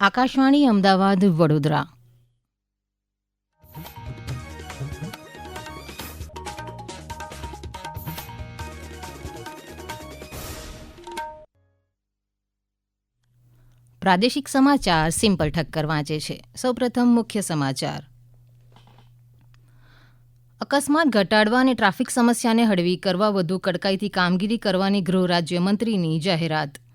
આકાશવાણી, અમદાવાદ, વડોદરા. પ્રાદેશિક સમાચાર સિમ્પલ ઠક્કર વાંચે છે. સૌપ્રથમ મુખ્ય સમાચાર. અકસ્માત ઘટાડવા અને ટ્રાફિક સમસ્યાને હળવી કરવા વધુ કડકાઈથી કામગીરી કરવાની ગૃહ રાજ્યમંત્રીની જાહેરાત.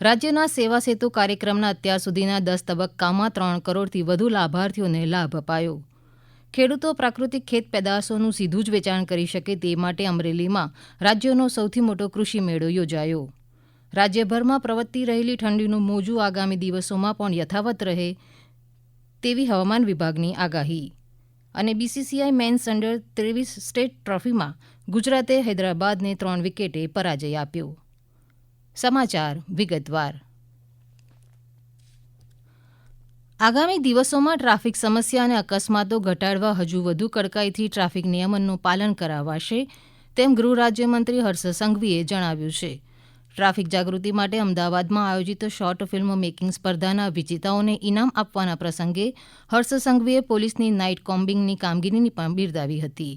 રાજ્યના સેવા સેતુ કાર્યક્રમના અત્યાર સુધીના દસ તબક્કામાં ત્રણ કરોડથી વધુ લાભાર્થીઓને લાભ અપાયો. ખેડૂતો પ્રાકૃતિક ખેત પેદાશોનું સીધું જ વેચાણ કરી શકે તે માટે અમરેલીમાં રાજ્યનો સૌથી મોટો કૃષિ મેળો યોજાયો. રાજ્યભરમાં પ્રવર્તી રહેલી ઠંડીનું મોજું આગામી દિવસોમાં પણ યથાવત રહે તેવી હવામાન વિભાગની આગાહી. અને બીસીસીઆઈ મેન્સ અંડર ત્રેવીસ સ્ટેટ ટ્રોફીમાં ગુજરાતે હૈદરાબાદને ત્રણ વિકેટે પરાજય આપ્યો. સમાચાર વિગતવાર. આગામી દિવસોમાં ટ્રાફિક સમસ્યા અને અકસ્માતો ઘટાડવા હજુ વધુ કડકાઈથી ટ્રાફિક નિયમનનું પાલન કરાવાશે, તેમ ગૃહ રાજ્યમંત્રી હર્ષ સંઘવીએ જણાવ્યું છે. ટ્રાફિક જાગૃતિ માટે અમદાવાદમાં આયોજિત શોર્ટ ફિલ્મ મેકિંગ સ્પર્ધાના વિજેતાઓને ઇનામ આપવાના પ્રસંગે હર્ષ સંઘવીએ પોલીસની નાઇટ કોમ્બિંગની કામગીરીની પણ બિરદાવી હતી.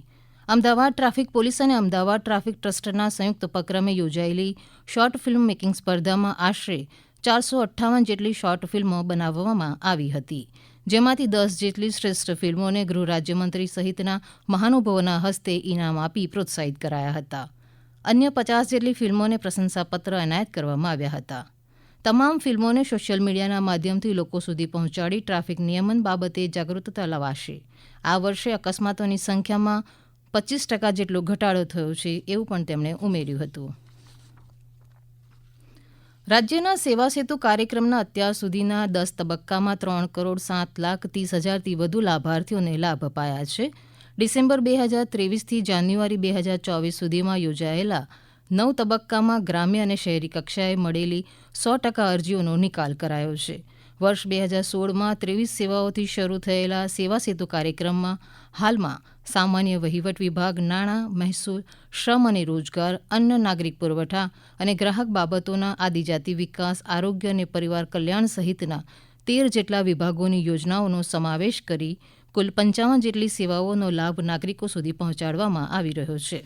અમદાવાદ ટ્રાફિક પોલીસ અને અમદાવાદ ટ્રાફિક ટ્રસ્ટના સંયુક્ત ઉપક્રમે યોજાયેલી શોર્ટ ફિલ્મ મેકિંગ સ્પર્ધામાં આશરે ચારસો અઠ્ઠાવન જેટલી શોર્ટ ફિલ્મો બનાવવામાં આવી હતી, જેમાંથી દસ જેટલી શ્રેષ્ઠ ફિલ્મોને ગૃહ રાજ્યમંત્રી સહિતના મહાનુભાવોના હસ્તે ઇનામ આપી પ્રોત્સાહિત કરાયા હતા. અન્ય પચાસ જેટલી ફિલ્મોને પ્રશંસાપત્ર એનાયત કરવામાં આવ્યા હતા. તમામ ફિલ્મોને સોશિયલ મીડિયાના માધ્યમથી લોકો સુધી પહોંચાડી ટ્રાફિક નિયમન બાબતે જાગૃતતા લવાશે. આ વર્ષે અકસ્માતોની સંખ્યામાં પચીસ ટકા જેટલો ઘટાડો થયો છે એવું પણ તેમણે ઉમેર્યું હતું. રાજ્યના સેવા સેતુ કાર્યક્રમના અત્યાર સુધીના દસ તબક્કામાં ત્રણ કરોડ સાત લાખ ત્રીસ હજારથી વધુ લાભાર્થીઓને લાભ અપાયા છે. ડિસેમ્બર બે હજાર ત્રેવીસથી જાન્યુઆરી બે હજાર ચોવીસ સુધીમાં યોજાયેલા નવ તબક્કામાં ગ્રામ્ય અને શહેરી કક્ષાએ મળેલી સો ટકા અરજીઓનો નિકાલ કરાયો છે. વર્ષ બે હજાર સોળમાં ત્રેવીસ સેવાઓથી શરૂ થયેલા સેવા સેતુ કાર્યક્રમમાં હાલમાં સામાન્ય વહીવટ વિભાગ, નાણાં, મહેસૂલ, શ્રમ અને રોજગાર, અન્ન, નાગરિક પુરવઠા અને ગ્રાહક બાબતોના આદિજાતિ વિકાસ, આરોગ્ય અને પરિવાર કલ્યાણ સહિતના તેર જેટલા વિભાગોની યોજનાઓનો સમાવેશ કરી કુલ પંચાવન જેટલી સેવાઓનો લાભ નાગરિકો સુધી પહોંચાડવામાં આવી રહ્યો છે.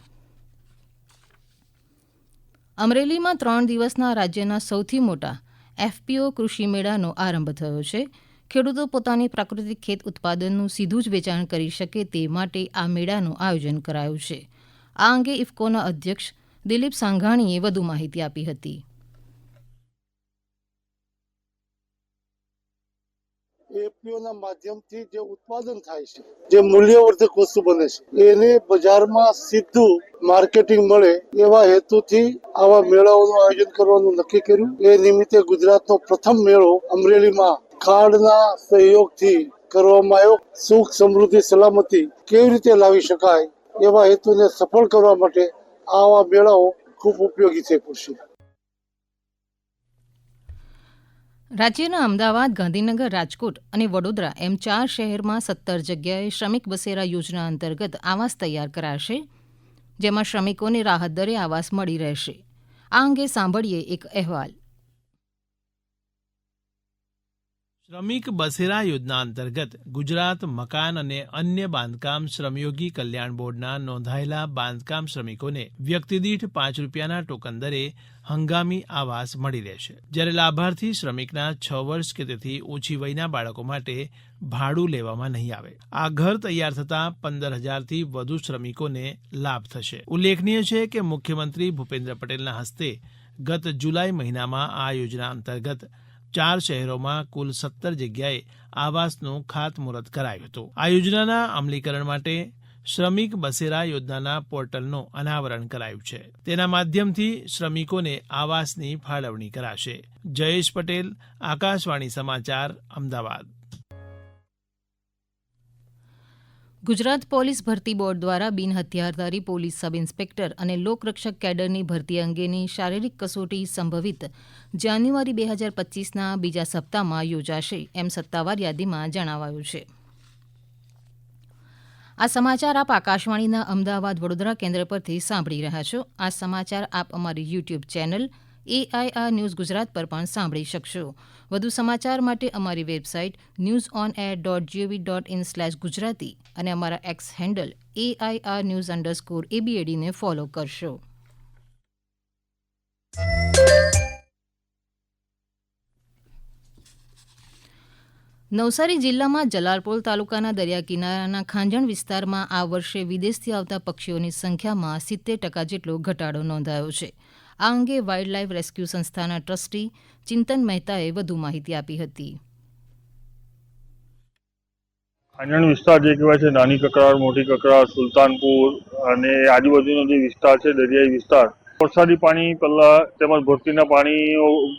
અમરેલીમાં ત્રણ દિવસના રાજ્યના સૌથી મોટા એફપીઓ કૃષિ મેળાનો આરંભ થયો છે. ખેડૂતો પોતાની પ્રાકૃતિક ખેત ઉત્પાદનનું સીધું જ વેચાણ કરી શકે તે માટે આ મેળાનું આયોજન કરાયું છે. આ અંગે ઇફકોના અધ્યક્ષ દિલીપ સાંઘાણીએ વધુ માહિતી આપી હતી. એપીઓના માધ્યમથી જે ઉત્પાદન થાય છે, જે મૂલ્યવર્ધક વસ્તુ બને છે, એને બજારમાં સીધું માર્કેટિંગ મળે એવા હેતુથી આવા મેળાઓનું આયોજન કરવાનું નક્કી કર્યું. એ નિમિત્તે ગુજરાતનો પ્રથમ મેળો અમરેલીમાં કાર્ડના સહયોગથી કરવામાં આવ્યો. સુખ, સમૃદ્ધિ, સલામતી કેવી રીતે લાવી શકાય એવા હેતુને સફળ કરવા માટે આવા મેળાઓ ખૂબ ઉપયોગી થઈ પડશે. રાજ્યના અમદાવાદ, ગાંધીનગર, રાજકોટ અને વડોદરા એમ ચાર શહેરમાં સત્તર જગ્યાએ શ્રમિક બસેરા યોજના અંતર્ગત આવાસ તૈયાર કરાશે, જેમાં શ્રમિકોને રાહત દરે આવાસ મળી રહેશે. આ અંગે સાંભળીએ એક અહેવાલ. શ્રમિક બસેરા યોજના અંતર્ગત ગુજરાત મકાન અને અન્ય બાંધકામ શ્રમયોગી કલ્યાણ બોર્ડના નોંધાયેલા બાંધકામ શ્રમિકોને વ્યક્તિદીઠ પાંચ રૂપિયાના ટોકન દરે હંગામી આવાસ મળી રહેશે. જ્યારે લાભાર્થી શ્રમિકના છ વર્ષ કે તેથી ઓછી વયના બાળકો માટે ભાડું લેવામાં નહીં આવે. આ ઘર તૈયાર થતાં પંદર હજારથી વધુ શ્રમિકોને લાભ થશે. ઉલ્લેખનીય છે કે મુખ્યમંત્રી ભૂપેન્દ્ર પટેલના હસ્તે ગત જુલાઈ મહિનામાં આ યોજના અંતર્ગત ચાર શહેરોમાં કુલ સત્તર જગ્યાએ આવાસનું ખાતમુહૂર્ત કરાયું હતું. આ યોજનાના અમલીકરણ માટે શ્રમિક બસેરા યોજનાના પોર્ટલનું અનાવરણ કરાયું છે. તેના માધ્યમથી શ્રમિકોને આવાસની ફાળવણી કરાશે. જયેશ પટેલ, આકાશવાણી સમાચાર, અમદાવાદ. ગુજરાત પોલીસ ભરતી બોર્ડ દ્વારા બિન હથિયારધારી પોલીસ સબ ઇન્સ્પેક્ટર અને લોકરક્ષક કેડરની ભરતી અંગેની શારીરિક કસોટી સંભવિત જાન્યુઆરી બે હજાર પચીસના બીજા સપ્તાહમાં યોજાશે, એમ સત્તાવાર યાદીમાં જણાવાયું છે. આ સમાચાર આપ આકાશવાણીના અમદાવાદ વડોદરા કેન્દ્ર પરથી સાંભળી રહ્યા છો. આ સમાચાર આપ અમારી YouTube channel AIR news Gujarat પર પણ સાંભળી શકશો. વધુ સમાચાર માટે અમારી website news on air dot GOV dot in slash Gujarati અને અમારા X handle AIR news underscore એબીએડીને follow કરશો. નવસારી જિલ્લામાં જલાલપોર તાલુકાના દરિયા કિનારાના ખાંજણ વિસ્તારમાં આ વર્ષે વિદેશથી આવતા પક્ષીઓની સંખ્યામાં સિત્તેર ટકા જેટલો ઘટાડો નોંધાયો છે. આ અંગે વાઇલ્ડ લાઇફ રેસ્ક્યુ સંસ્થાના ટ્રસ્ટી ચિંતન મહેતાએ વધુ માહિતી આપી હતી. ખાંજણ વિસ્તાર જે કહેવાય છે, નાની કકરાર મોટી કકરાર સુલતાનપુર અને આજુબાજુનો જે વિસ્તાર છે, દરિયાઈ વિસ્તાર, વરસાદી પાણી પહેલા તેમજ ભરતીના પાણી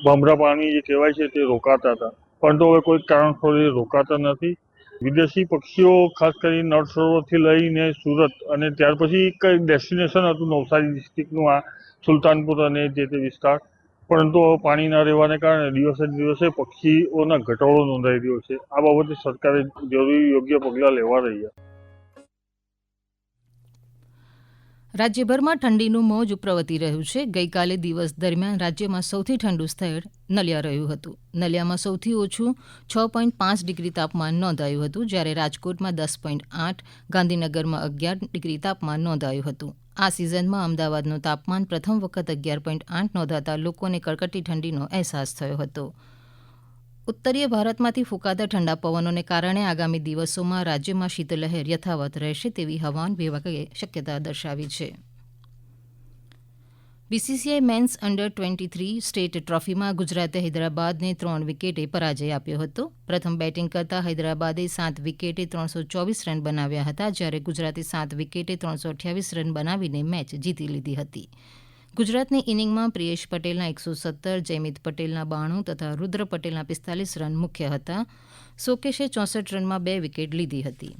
ભમરા પાણી જે કહેવાય છે, તે રોકાતા હતા. પરંતુ હવે કોઈ કારણસર રોકાતા નથી. વિદેશી પક્ષીઓ, ખાસ કરી નળ સરોવરથી લઈને સુરત અને ત્યાર પછી કઈ ડેસ્ટિનેશન હતું નવસારી ડિસ્ટ્રિક્ટનું આ સુલતાનપુર અને જે તે વિસ્તાર? પરંતુ પાણી ના રહેવાને કારણે દિવસે દિવસે પક્ષીઓના ઘટાડો નોંધાઈ રહ્યો છે. આ બાબતે સરકારે જરૂરી યોગ્ય પગલાં લેવા રહ્યા. રાજ્યભરમાં ઠંડીનું મોજ પ્રવર્તી રહ્યું છે. ગઈકાલે દિવસ દરમિયાન રાજ્યમાં સૌથી ઠંડુ સ્થળ નલિયા રહ્યું હતું. નલિયામાં સૌથી ઓછું છ પોઈન્ટ પાંચ ડિગ્રી તાપમાન નોંધાયું હતું, જ્યારે રાજકોટમાં દસ પોઈન્ટ આઠ, ગાંધીનગરમાં અગિયાર ડિગ્રી તાપમાન નોંધાયું હતું. આ સિઝનમાં અમદાવાદનું તાપમાન પ્રથમ વખત અગિયાર પોઈન્ટ આઠ નોંધાતા લોકોને કડકડતી ઠંડીનો અહેસાસ થયો હતો. ઉત્તરીય ભારતમાંથી ફૂંકાતા ઠંડા પવનોને કારણે આગામી દિવસોમાં રાજ્યમાં શીતલહેર યથાવત રહેશે તેવી હવામાન વિભાગે શક્યતા દર્શાવી છે. BCCI men's under twenty three state ટ્રોફીમાં ગુજરાતે હૈદરાબાદને ત્રણ વિકેટે પરાજય આપ્યો હતો. પ્રથમ બેટિંગ કરતા હૈદરાબાદે સાત વિકેટે ત્રણસો ચોવીસ રન બનાવ્યા હતા, જ્યારે ગુજરાતે સાત વિકેટે ત્રણસો અઠ્યાવીસ રન બનાવીને મેચ જીતી લીધી હતી. ગુજરાતની ઇનિંગમાં પ્રિયેશ પટેલના એકસો સત્તર, જયમિત પટેલના બાણું તથા રુદ્ર પટેલના પિસ્તાલીસ રન મુખ્ય હતા. સોકેશે ચોસઠ રનમાં બે વિકેટ લીધી હતી.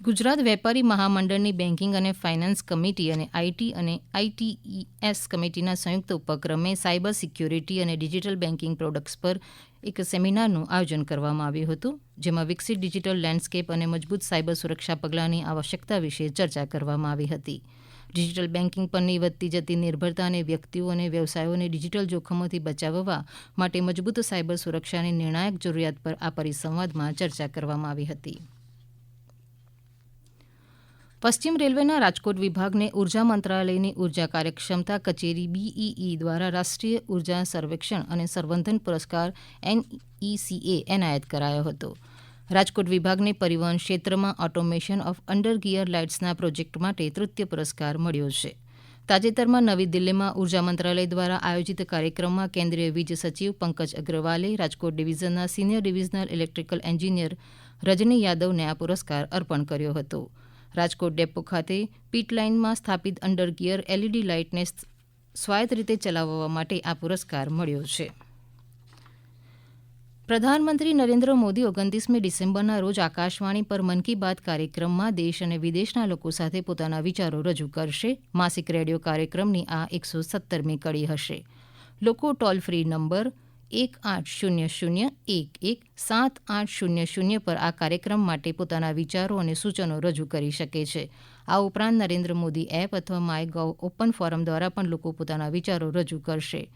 ગુજરાત વેપારી મહામંડળની બેન્કિંગ અને ફાઇનાન્સ કમિટી અને આઈટી અને આઈટીઈએસ કમિટીના સંયુક્ત ઉપક્રમે સાયબર સિક્યોરિટી અને ડિજિટલ બેન્કિંગ પ્રોડક્ટ્સ પર એક સેમિનારનું આયોજન કરવામાં આવ્યું હતું, જેમાં વિકસિત ડિજિટલ લેન્ડસ્કેપ અને મજબૂત સાયબર સુરક્ષા પગલાંની આવશ્યકતા વિશે ચર્ચા કરવામાં આવી હતી. ડિજિટલ બેન્કિંગ પરની વધતી જતી નિર્ભરતાને વ્યક્તિઓ અને વ્યવસાયોને ડિજિટલ જોખમોથી બચાવવા માટે મજબૂત સાયબર સુરક્ષાની નિર્ણાયક જરૂરિયાત પર આ પરિસંવાદમાં ચર્ચા કરવામાં આવી હતી. પશ્ચિમ રેલવેના રાજકોટ વિભાગને ઊર્જા મંત્રાલયની ઊર્જા કાર્યક્ષમતા કચેરી બીઈઈ દ્વારા રાષ્ટ્રીય ઊર્જા સર્વેક્ષણ અને સંવર્ધન પુરસ્કાર એનઈસીએ એનાયત કરાયો હતો. રાજકોટ વિભાગને પરિવહન ક્ષેત્રમાં ઓટોમેશન ઓફ અંડર ગિયર લાઇટ્સના પ્રોજેક્ટ માટે તૃતીય પુરસ્કાર મળ્યો છે. તાજેતરમાં નવી દિલ્હીમાં ઊર્જા મંત્રાલય દ્વારા આયોજિત કાર્યક્રમમાં કેન્દ્રીય વીજ સચિવ પંકજ અગ્રવાલે Rajkot ડિવિઝનના senior divisional electrical engineer Rajni યાદવને આ પુરસ્કાર અર્પણ કર્યો હતો. રાજકોટ ડેપો ખાતે પીટ લાઇનમાં સ્થાપિત અંડર ગિયર એલઈડી લાઇટને સ્વાયત્ત રીતે ચલાવવા માટે આ પુરસ્કાર મળ્યો છે. પ્રધાનમંત્રી નરેન્દ્ર મોદી ઓગણત્રીસમી ડિસેમ્બરના રોજ આકાશવાણી પર મન કી બાત કાર્યક્રમમાં દેશ અને વિદેશના લોકો સાથે પોતાના વિચારો રજૂ કરશે. માસિક રેડિયો કાર્યક્રમની આ એકસો સત્તરમી કડી હશે. લોકો ટોલ ફ્રી નંબર એક આઠ શૂન્ય શૂન્ય એક એક સાત આઠ શૂન્ય શૂન્ય પર આ કાર્યક્રમ માટે પોતાના વિચારો અને સૂચનો રજૂ કરી શકે છે. આ ઉપરાંત નરેન્દ્ર મોદી એપ અથવા માય ગવ ઓપન ફોરમ દ્વારા પણ લોકો પોતાના વિચારો રજૂ કરશે.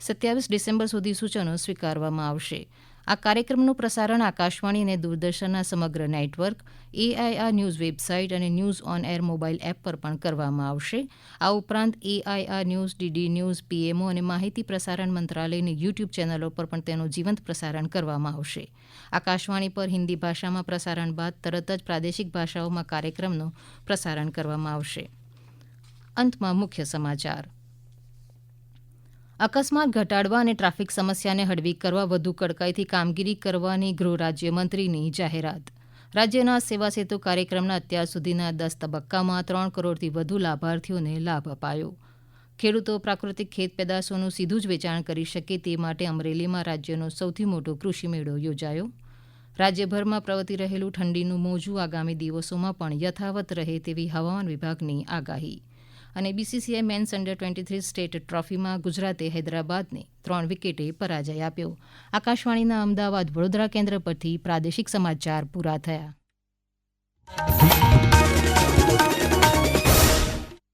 સત્યાવીસ ડિસેમ્બર સુધી સૂચનો સ્વીકારવામાં આવશે. આ કાર્યક્રમનું પ્રસારણ આકાશવાણી અને દૂરદર્શનના સમગ્ર નેટવર્ક એઆઈઆર ન્યૂઝ વેબસાઇટ અને news on air mobile app પર પણ કરવામાં આવશે. આ ઉપરાંત AIR news DD news PMO અને માહિતી પ્રસારણ મંત્રાલયની યુટ્યુબ ચેનલો પર પણ તેનું જીવંત પ્રસારણ કરવામાં આવશે. આકાશવાણી પર હિન્દી ભાષામાં પ્રસારણ બાદ તરત જ પ્રાદેશિક ભાષાઓમાં કાર્યક્રમનું પ્રસારણ કરવામાં આવશે. અંતમાં મુખ્ય સમાચાર. અકસ્માત ઘટાડવા અને ટ્રાફિક સમસ્યાને હળવી કરવા વધુ કડકાઈથી કામગીરી કરવાની ગૃહ રાજ્યમંત્રીની જાહેરાત. રાજ્યના સેવા સેતુ કાર્યક્રમના અત્યાર સુધીના દસ તબક્કામાં ત્રણ કરોડથી વધુ લાભાર્થીઓને લાભ અપાયો. ખેડૂતો પ્રાકૃતિક ખેત પેદાશોનું સીધું જ વેચાણ કરી શકે તે માટે અમરેલીમાં રાજ્યનો સૌથી મોટો કૃષિ મેળો યોજાયો. રાજ્યભરમાં પ્રવર્તી રહેલું ઠંડીનું મોજું આગામી દિવસોમાં પણ યથાવત રહે તેવી હવામાન વિભાગની આગાહી. અને BCCI men's under twenty three state ટ્રોફીમાં ગુજરાતે હૈદરાબાદને ત્રણ વિકેટે પરાજય આપ્યો. આકાશવાણીના અમદાવાદ વડોદરા કેન્દ્ર પરથી પ્રાદેશિક સમાચાર પૂરા થયા.